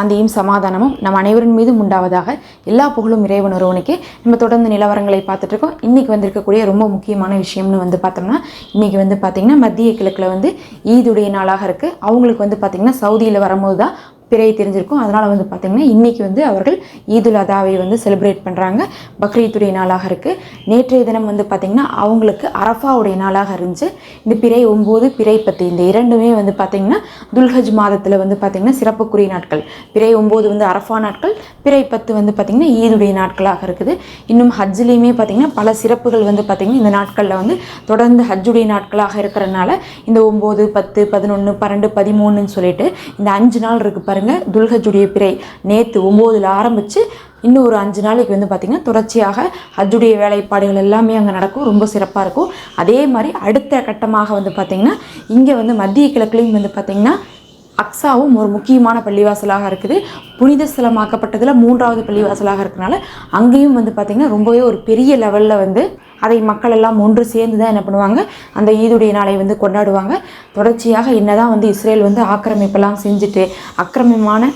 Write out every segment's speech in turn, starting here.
சாந்தியும் சமாதானமும் நம் அனைவரின் மீதும் உண்டாவதாக எல்லா புகழும் இறைவன் ஒருவனுக்கே. நம்ம தொடர்ந்து நிலவரங்களை பார்த்துட்டு இருக்கோம் வந்திருக்கக்கூடிய ரொம்ப முக்கியமான விஷயம்னு வந்து பார்த்தோம்னா இன்னைக்கு வந்து பார்த்திங்கன்னா மத்திய கிழக்கில் வந்து ஈதுடைய நாளாக இருக்குது அவங்களுக்கு வந்து பார்த்திங்கன்னா சவுதியில் வரும்போது தான் பிறை தெரிஞ்சிருக்கும். அதனால் வந்து பார்த்திங்கன்னா இன்றைக்கி வந்து அவர்கள் ஈதுல் அதாவை வந்து செலிப்ரேட் பண்ணுறாங்க பக்ரீத்துடைய நாளாக இருக்குது நேற்றைய தினம் வந்து பார்த்திங்கன்னா அவங்களுக்கு அரஃபாவுடைய நாளாக இருந்துச்சு. இந்த பிறை ஒம்பது பிறை பத்து இந்த இரண்டுமே வந்து பார்த்திங்கன்னா துல்ஹஜ் மாதத்தில் வந்து பார்த்திங்கன்னா சிறப்புக்குரிய நாட்கள். பிறை ஒம்பது வந்து அரஃபா நாட்கள். பிறை பத்து வந்து பார்த்திங்கன்னா ஈதுடைய நாட்களாக இருக்குது. இன்னும் ஹஜ்ஜிலையுமே பார்த்திங்கன்னா பல சிறப்புகள் வந்து பார்த்திங்கன்னா இந்த நாட்களில் வந்து தொடர்ந்து ஹஜ்ஜுடைய நாட்களாக இருக்கிறனால இந்த ஒம்பது பத்து பதினொன்று பன்னெண்டு பதிமூணுன்னு சொல்லிட்டு இந்த அஞ்சு நாள் இருக்குது பாருங்கள் துல்ஹஜுடைய பிறை. நேற்று ஒம்போதில் ஆரம்பித்து இன்னும் ஒரு அஞ்சு நாளைக்கு வந்து பார்த்திங்கன்னா தொடர்ச்சியாக ஹஜ்ஜுடைய வேலைப்பாடுகள் எல்லாமே அங்கே நடக்கும். ரொம்ப சிறப்பாக இருக்கும். அதே மாதிரி அடுத்த கட்டமாக வந்து பார்த்திங்கன்னா இங்கே வந்து மத்திய கிழக்குலேயும் வந்து பார்த்திங்கன்னா அக்ஸாவும் ஒரு முக்கியமான பள்ளிவாசலாக இருக்குது. புனித ஸ்தலமாக்கப்பட்டதில் மூன்றாவது பள்ளிவாசலாக இருக்கனால அங்கேயும் வந்து பார்த்திங்கன்னா ரொம்பவே ஒரு பெரிய லெவலில் வந்து அதை மக்கள் எல்லாம் ஒன்று சேர்ந்து தான் என்ன பண்ணுவாங்க? அந்த ஈதுடைய நாளை வந்து கொண்டாடுவாங்க. தொடர்ச்சியாக என்னதான் வந்து இஸ்ரேல் வந்து ஆக்கிரமிப்பெல்லாம் செஞ்சுட்டு அக்கிரமமான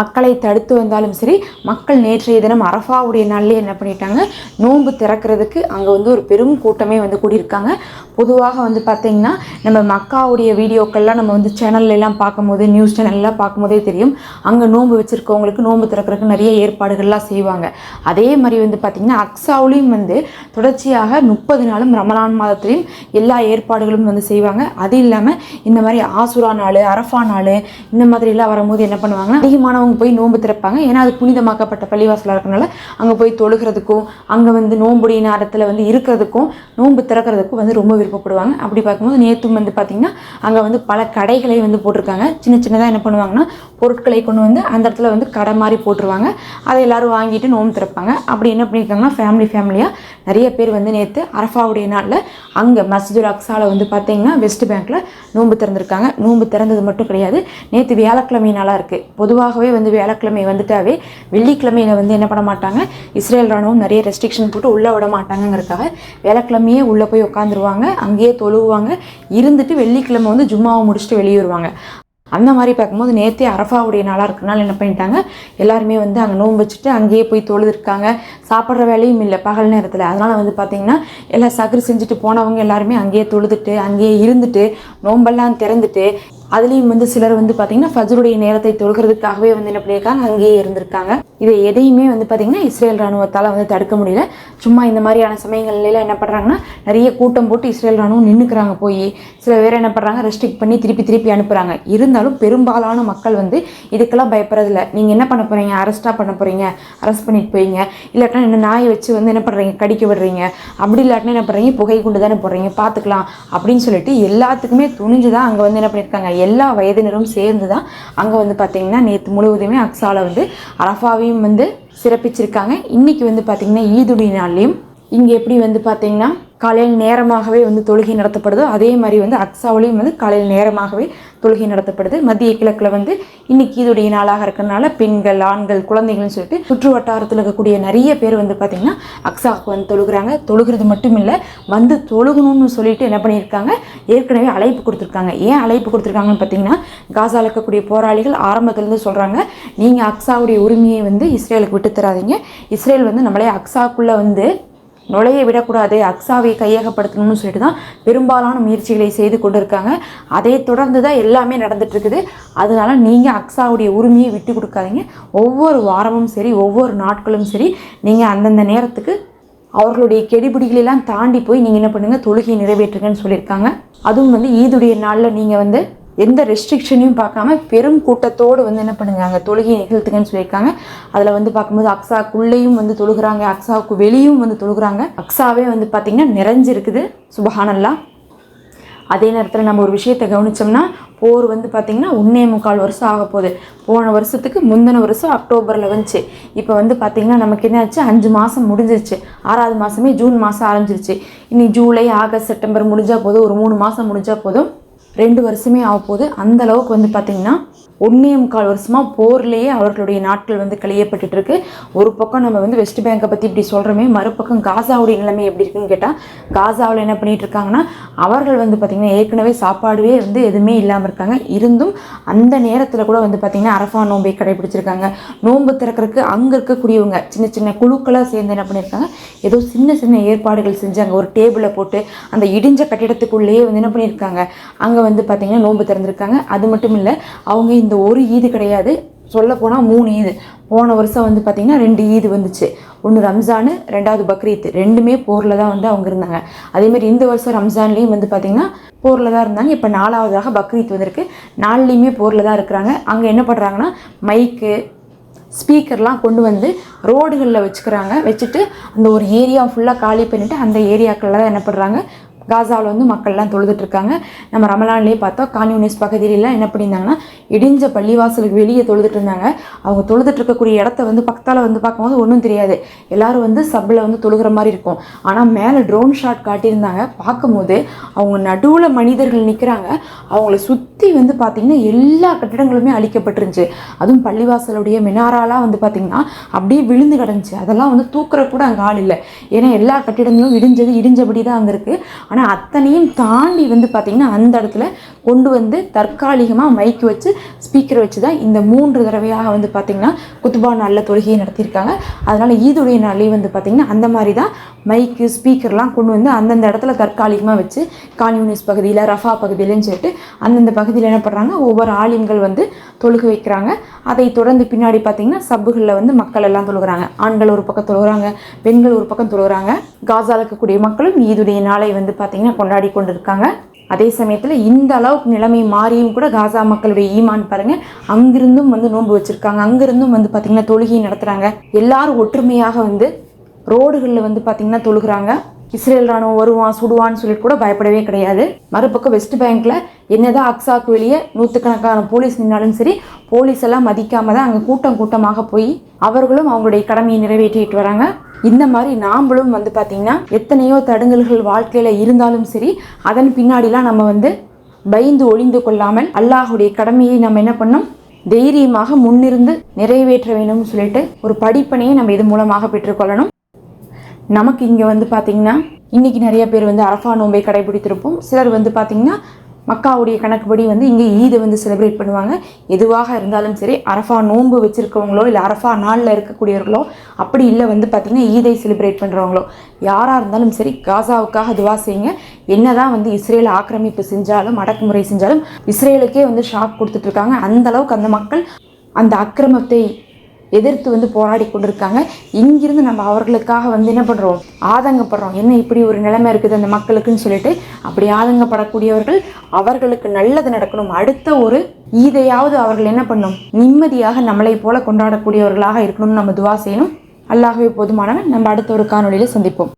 மக்களை தடுத்து வந்தாலும் சரி மக்கள் நேற்றைய தினம் அரஃபாவுடைய நாள்லேயே என்ன பண்ணிட்டாங்க? நோன்பு திறக்கிறதுக்கு அங்கே வந்து ஒரு பெரும் கூட்டமே வந்து கூடியிருக்காங்க. பொதுவாக வந்து பார்த்திங்கன்னா நம்ம மக்காவுடைய வீடியோக்கள்லாம் நம்ம வந்து சேனல்லாம் பார்க்கும்போது நியூஸ் சேனல்லாம் பார்க்கும்போதே தெரியும். அங்கே நோன்பு வச்சுருக்கவங்களுக்கு நோன்பு திறக்கிறதுக்கு நிறைய ஏற்பாடுகள்லாம் செய்வாங்க. அதே மாதிரி வந்து பார்த்திங்கன்னா அக்ஸாவுலேயும் வந்து தொடர்ச்சியாக முப்பது நாளும் ரமலான் மாதத்துலேயும் எல்லா ஏற்பாடுகளும் வந்து செய்வாங்க. அது இல்லாமல் இந்த மாதிரி ஆசுரா நாள் அரஃபா நாள் இந்த மாதிரிலாம் வரும்போது என்ன பண்ணுவாங்கன்னா ஆனவங்க போய் நோன்பு திறப்பாங்க. ஏன்னா அது புனிதமாக்கப்பட்ட பள்ளிவாசலாக இருக்கனால அங்கே போய் தொழுகிறதுக்கும் அங்கே வந்து நோன்புடைய நேரத்தில் வந்து இருக்கிறதுக்கும் நோன்பு திறக்கிறதுக்கும் வந்து ரொம்ப விருப்பப்படுவாங்க. அப்படி பார்க்கும்போது நேற்றும் வந்து பார்த்திங்கன்னா அங்கே வந்து பல கடைகளை வந்து போட்டிருக்காங்க. சின்ன சின்னதாக என்ன பண்ணுவாங்கன்னா பொருட்களை கொண்டு வந்து அந்த இடத்துல வந்து கடை மாதிரி போட்டுருவாங்க. அதை எல்லோரும் வாங்கிட்டு நோன்பு திறப்பாங்க. அப்படி என்ன பண்ணியிருக்காங்கன்னா ஃபேமிலி ஃபேமிலியாக நிறைய பேர் வந்து நேற்று அரஃபாவுடைய நாளில் அங்கே மஸ்ஜிதுல் அக்ஸாவில் வந்து பார்த்திங்கன்னா வெஸ்ட் பேங்க்கில் நோன்பு திறந்திருக்காங்க. நோன்பு திறந்தது மட்டும் கிடையாது. நேற்று வியாழக்கிழமை நாளாக இருக்குது பொதுவாகவே வந்து வியாழக்கிழமை வந்துட்டாவே வெள்ளிக்கிழமையில் வந்து என்ன பண்ண மாட்டாங்க? இஸ்ரேல் ராணுவம் நிறைய ரெஸ்ட்ரிக்ஷன் போட்டு உள்ளே விட மாட்டாங்கங்கிறதுக்காக வியாழக்கிழமையே உள்ளே போய் உட்காந்துருவாங்க அங்கேயே தொழுவாங்க இருந்துட்டு வெள்ளிக்கிழமை வந்து ஜும்மாவை முடிச்சுட்டு வெளியே வருவாங்க அந்த மாதிரி பார்க்கும்போது நேற்றே அரஃபாவுடைய நாளாக இருக்கனால என்ன பண்ணிட்டாங்க? எல்லாருமே வந்து அங்கே நோன்பு வச்சுட்டு அங்கேயே போய் தொழுதுருக்காங்க. சாப்பிட்ற வேலையும் இல்லை பகல் நேரத்தில். அதனால் வந்து பார்த்திங்கன்னா எல்லாம் சகரு செஞ்சுட்டு போனவங்க எல்லாருமே அங்கேயே தொழுதுட்டு அங்கேயே இருந்துட்டு நோம்பெல்லாம் திறந்துட்டு அதுலேயும் வந்து சிலர் வந்து பார்த்திங்கன்னா ஃபஜருடைய நேரத்தை தொழுகிறதுக்காகவே வந்து என்ன பண்ணியிருக்காங்க? அங்கேயே இருந்திருக்காங்க. இதை எதையுமே வந்து பார்த்திங்கன்னா இஸ்ரேல் ராணுவத்தால் வந்து தடுக்க முடியல. சும்மா இந்த மாதிரியான சமயங்கள்லாம் என்ன பண்ணுறாங்கன்னா நிறைய கூட்டம் போட்டு இஸ்ரேல் ராணுவம் நின்றுக்கிறாங்க போய் சில பேர் என்ன பண்ணுறாங்க ரெஸ்ட்ரிக்ட் பண்ணி திருப்பி திருப்பி அனுப்புகிறாங்க இருந்தாலும் பெரும்பாலான மக்கள் வந்து இதுக்கெல்லாம் பயப்படுறதில்ல. நீங்கள் என்ன பண்ண போகிறீங்க அரெஸ்ட்டாக பண்ண போகிறீங்க அரெஸ்ட் பண்ணிட்டு போயிங்க. இல்லாட்டினா என்ன நாயை வச்சு வந்து என்ன பண்ணுறீங்க கடிக்க விடுறீங்க. அப்படி இல்லாட்டினா என்ன பண்ணுறீங்க புகை கொண்டு தானே போடுறீங்க? பார்த்துக்கலாம். அப்படின்னு சொல்லிட்டு எல்லாத்துக்குமே துணிஞ்சு தான் அங்கே வந்து என்ன பண்ணியிருக்காங்க எல்லா வயதினரும் சேர்ந்து தான் அங்கே வந்து பார்த்திங்கன்னா நேற்று முழுவதுமே அக்ஸாவில் வந்து அரஃபாவையும் வந்து சிறப்பிச்சிருக்காங்க. இன்றைக்கி வந்து பார்த்திங்கன்னா ஈதுடைய நாள்லேயும் இங்கே எப்படி வந்து பார்த்திங்கன்னா காலையில் நேரமாகவே வந்து தொழுகை நடத்தப்படுதோ அதே மாதிரி வந்து அக்ஸாவிலையும் வந்து காலையில் நேரமாகவே தொழுகை நடத்தப்படுது. மத்திய கிழக்கில் வந்து இன்னைக்கு இதுடைய நாளாக இருக்கிறனால பெண்கள் ஆண்கள் குழந்தைகள்னு சொல்லிட்டு சுற்று வட்டாரத்தில் இருக்கக்கூடிய நிறைய பேர் வந்து பார்த்திங்கன்னா அக்ஸாவுக்கு வந்து தொழுகிறாங்க. தொழுகிறது மட்டும் இல்லை வந்து தொழுகணும்னு சொல்லிட்டு என்ன பண்ணியிருக்காங்க? ஏற்கனவே அழைப்பு கொடுத்துருக்காங்க. ஏன் அழைப்பு கொடுத்துருக்காங்கன்னு பார்த்தீங்கன்னா காசாவில் இருக்கக்கூடிய போராளிகள் ஆரம்பத்துலேருந்து சொல்கிறாங்க நீங்கள் அக்ஸாவுடைய உரிமையை வந்து இஸ்ரேலுக்கு விட்டு தராதீங்க இஸ்ரேல் வந்து நம்மளே அக்ஸாக்குள்ளே வந்து நுழைய விடக்கூடாது அக்ஸாவை கையகப்படுத்தணும்னு சொல்லிட்டு தான் பெரும்பாலான முயற்சிகளை செய்து கொண்டிருக்காங்க. அதை தொடர்ந்து தான் எல்லாமே நடந்துட்டு இருக்குது அதனால நீங்கள் அக்ஸாவுடைய உரிமையை விட்டு கொடுக்காதீங்க. ஒவ்வொரு வாரமும் சரி ஒவ்வொரு நாட்களும் சரி நீங்கள் அந்தந்த நேரத்துக்கு அவர்களுடைய கெடிபிடிகளெல்லாம் தாண்டி போய் நீங்கள் என்ன பண்ணுங்கள் தொழுகையை நிறைவேற்றுங்கன்னு சொல்லியிருக்காங்க. அதுவும் வந்து ஈதுடைய நாளில் நீங்கள் வந்து எந்த ரெஸ்ட்ரிக்ஷனையும் பார்க்காம பெரும் கூட்டத்தோடு வந்து என்ன பண்ணுங்க அங்கே தொழுகை நிகழ்த்துங்கன்னு சொல்லியிருக்காங்க. அதில் வந்து பார்க்கும்போது அக்ஸாக்குள்ளேயும் வந்து தொழுகிறாங்க அக்ஸாவுக்கு வெளியும் வந்து தொழுகிறாங்க. அக்ஸாவே வந்து பார்த்திங்கன்னா நிறைஞ்சிருக்குது. சுபஹானல்லா. அதே நேரத்தில் நம்ம ஒரு விஷயத்தை கவனிச்சோம்னா போர் வந்து பார்த்திங்கன்னா ஒன்றே முக்கால் வருஷம் ஆக போகுது. போன வருஷத்துக்கு முந்தின வருஷம் அக்டோபரில் வந்துச்சு இப்போ வந்து பார்த்திங்கன்னா நமக்கு என்ன ஆச்சு? அஞ்சு மாதம் முடிஞ்சிருச்சு. ஆறாவது மாதமே ஜூன் மாதம் ஆரம்பிச்சிருச்சு. இனி ஜூலை ஆகஸ்ட் செப்டம்பர் முடிஞ்சால் போதும். ஒரு மூணு மாதம் முடிஞ்சால் போதும். ரெண்டு வருஷமே ஆக போகுது அந்த அளவுக்கு வந்து பார்த்திங்கன்னா ஒன்றே முக்கால் வருஷமாக போர்லேயே அவர்களுடைய நாட்கள் வந்து கழியப்பட்டுட்டு இருக்கு ஒரு பக்கம் நம்ம வந்து வெஸ்ட் பேங்கை பற்றி இப்படி சொல்கிறோமே மறுபக்கம் காசாவுடைய நிலைமை எப்படி இருக்குன்னு கேட்டால் காசாவில் என்ன பண்ணிட்டு இருக்காங்கன்னா அவர்கள் வந்து பார்த்திங்கன்னா ஏற்கனவே சாப்பாடுவே வந்து எதுவுமே இல்லாமல் இருக்காங்க. இருந்தும் அந்த நேரத்தில் கூட வந்து பார்த்திங்கன்னா அரஃபா நோன்பை கடைபிடிச்சிருக்காங்க. நோன்பு திறக்கறதுக்கு அங்கே இருக்கக்கூடியவங்க சின்ன சின்ன குழுக்களாக சேர்ந்து என்ன பண்ணியிருக்காங்க ஏதோ சின்ன சின்ன ஏற்பாடுகள் செஞ்சாங்க. ஒரு டேபிளை போட்டு அந்த இடிஞ்ச கட்டிடத்துக்குள்ளேயே வந்து என்ன பண்ணியிருக்காங்க அங்கே வந்து பார்த்திங்கன்னா நோன்பு திறந்துருக்காங்க. அது மட்டும் இல்லை அவங்க இந்த ஒரு ஈது கிடையாது. சொல்ல போனால் மூணு ஈது. போன வருஷம் வந்து பார்த்திங்கன்னா ரெண்டு ஈது வந்துச்சு. ஒன்று ரம்ஜானு ரெண்டாவது பக்ரீத் ரெண்டுமே போரில் தான் வந்து அவங்க இருந்தாங்க. அதேமாதிரி இந்த வருஷம் ரம்ஜான்லேயும் வந்து பார்த்திங்கன்னா போரில் தான் இருந்தாங்க. இப்போ நாலாவதாக பக்ரீத் வந்திருக்கு. நாலுலேயுமே போரில் தான் இருக்கிறாங்க. அங்கே என்ன பண்ணுறாங்கன்னா மைக்கு ஸ்பீக்கர்லாம் கொண்டு வந்து ரோடுகளில் வச்சுக்கிறாங்க. வச்சுட்டு அந்த ஒரு ஏரியா ஃபுல்லாக காலி பண்ணிவிட்டு அந்த ஏரியாக்களில் தான் என்ன பண்ணுறாங்க காசாவில் வந்து மக்கள்லாம் தொழுதுட்டு இருக்காங்க நம்ம ரமலான்லேயே பார்த்தோம் கான்யூனிஸ் பகுதியிலலாம் என்ன பண்ணியிருந்தாங்கன்னா இடிஞ்ச பள்ளிவாசலுக்கு வெளியே தொழுதுட்டு இருந்தாங்க அவங்க தொழுதுட்டு இருக்கக்கூடிய இடத்த வந்து பக்கத்தால் வந்து பார்க்கும்போது ஒன்றும் தெரியாது. எல்லாரும் வந்து சப்பில் வந்து தொழுகிற மாதிரி இருக்கும். ஆனால் மேலே ட்ரோன் ஷாட் காட்டியிருந்தாங்க. பார்க்கும்போது அவங்க நடுவில் மனிதர்கள் நிற்கிறாங்க அவங்கள சுற்றி வந்து பார்த்திங்கன்னா எல்லா கட்டிடங்களுமே அழிக்கப்பட்டிருந்துச்சு. அதுவும் பள்ளிவாசலுடைய மினாராலாம் வந்து பார்த்திங்கன்னா அப்படியே விழுந்து கிடந்துச்சு. அதெல்லாம் வந்து தூக்குற கூட அங்கே ஆள் இல்லை. ஏன்னா எல்லா கட்டிடங்களும் இடிஞ்சது இடிஞ்சபடி தான் அங்கே இருக்குது ஆனால் ஆனால் அத்தனையும் தாண்டி வந்து பார்த்திங்கன்னா அந்த இடத்துல கொண்டு வந்து தற்காலிகமாக மைக்கு வச்சு ஸ்பீக்கர் வச்சு தான் இந்த மூன்று தடவையாக வந்து பார்த்திங்கன்னா குத்துபா நாளில் தொழுகையை நடத்தியிருக்காங்க. அதனால் ஈதுடைய நாளையும் வந்து பார்த்திங்கன்னா அந்த மாதிரி தான் மைக்கு ஸ்பீக்கர்லாம் கொண்டு வந்து அந்தந்த இடத்துல தற்காலிகமாக வச்சு கான்யூனிஸ் பகுதியில் ரஃபா பகுதியிலன்னு சொல்லிட்டு அந்தந்த பகுதியில் என்ன பண்ணுறாங்க ஒவ்வொரு ஆலிம்கள் வந்து தொழுக வைக்கிறாங்க. அதை தொடர்ந்து பின்னாடி பார்த்திங்கன்னா சப்புகளில் வந்து மக்கள் எல்லாம் தொழுகிறாங்க. ஆண்கள் ஒரு பக்கம் தொழுகிறாங்க பெண்கள் ஒரு பக்கம் தொழுகிறாங்க. காசாவில் இருக்கக்கூடிய மக்களும் ஈதுடைய நாளை வந்து பார்த்திங்கன்னா கொண்டாடி கொண்டு இருக்காங்க அதே சமயத்தில் இந்த அளவுக்கு நிலைமை மாறியும் கூட காசா மக்களுடைய ஈமான் பாருங்கள் அங்கிருந்தும் வந்து நோன்பு வச்சுருக்காங்க. அங்கிருந்தும் வந்து பார்த்திங்கன்னா தொழுகை நடத்துகிறாங்க எல்லாரும் ஒற்றுமையாக வந்து ரோடுகளில் வந்து பார்த்திங்கன்னா தொழுகிறாங்க. இஸ்ரேல் ராணுவம் வருவான் சுடுவான்னு சொல்லிட்டு கூட பயப்படவே கிடையாது. மறுபக்கம் வெஸ்ட் பேங்க்ல என்னதான் அக்ஸாக்கு வெளியே நூற்றுக்கணக்கான போலீஸ் நின்னாலும் சரி போலீஸ் எல்லாம் மதிக்காம தான் அங்கே கூட்டம் கூட்டமாக போய் அவர்களும் அவங்களுடைய கடமையை நிறைவேற்றிட்டு வராங்க. இந்த மாதிரி நாம்பளும் வந்து பார்த்திங்கன்னா எத்தனையோ தடுங்கல்கள் வாழ்க்கையில் இருந்தாலும் சரி அதன் பின்னாடிலாம் நம்ம வந்து பயந்து ஒளிந்து கொள்ளாமல் அல்லாஹுடைய கடமையை நம்ம என்ன பண்ணோம் தைரியமாக முன்னிருந்து நிறைவேற்ற வேணும்னு சொல்லிட்டு ஒரு படிப்பனையை நம்ம இது மூலமாக பெற்றுக்கொள்ளணும் நமக்கு இங்கே வந்து பார்த்திங்கன்னா இன்றைக்கி நிறைய பேர் வந்து அரஃபா நோன்பை கடைபிடித்திருப்போம். சிலர் வந்து பார்த்திங்கன்னா மக்காவுடைய கணக்குப்படி வந்து இங்கே ஈதை வந்து செலிப்ரேட் பண்ணுவாங்க. எதுவாக இருந்தாலும் சரி அரஃபா நோன்பு வச்சுருக்கவங்களோ இல்லை அரஃபா நாளில் இருக்கக்கூடியவர்களோ அப்படி இல்லை வந்து பார்த்திங்கன்னா ஈதை செலிப்ரேட் பண்ணுறவங்களோ யாராக இருந்தாலும் சரி காசாவுக்காக துவா செய்யுங்க. என்னதான் வந்து இஸ்ரேல் ஆக்கிரமிப்பு செஞ்சாலும் அடக்குமுறை செஞ்சாலும் இஸ்ரேலுக்கே வந்து ஷாக் கொடுத்துட்ருக்காங்க அந்தளவுக்கு அந்த மக்கள் அந்த அக்கிரமத்தை எதிர்த்து வந்து போராடி கொண்டிருக்காங்க. இங்கிருந்து நம்ம அவர்களுக்காக வந்து என்ன பண்ணுறோம் ஆதங்கப்படுறோம். என்ன இப்படி ஒரு நிலைமை இருக்குது அந்த மக்களுக்குன்னு சொல்லிட்டு அப்படி ஆதங்கப்படக்கூடியவர்கள் அவர்களுக்கு நல்லது நடக்கணும். அடுத்த ஒரு ஈதையாவது அவர்கள் என்ன பண்ணும்? நிம்மதியாக நம்மளை போல கொண்டாடக்கூடியவர்களாக இருக்கணும்னு நம்ம துவா செய்யணும். அல்லாகவே போதுமானவன் நம்ம அடுத்த ஒரு காணொலியில் சந்திப்போம்.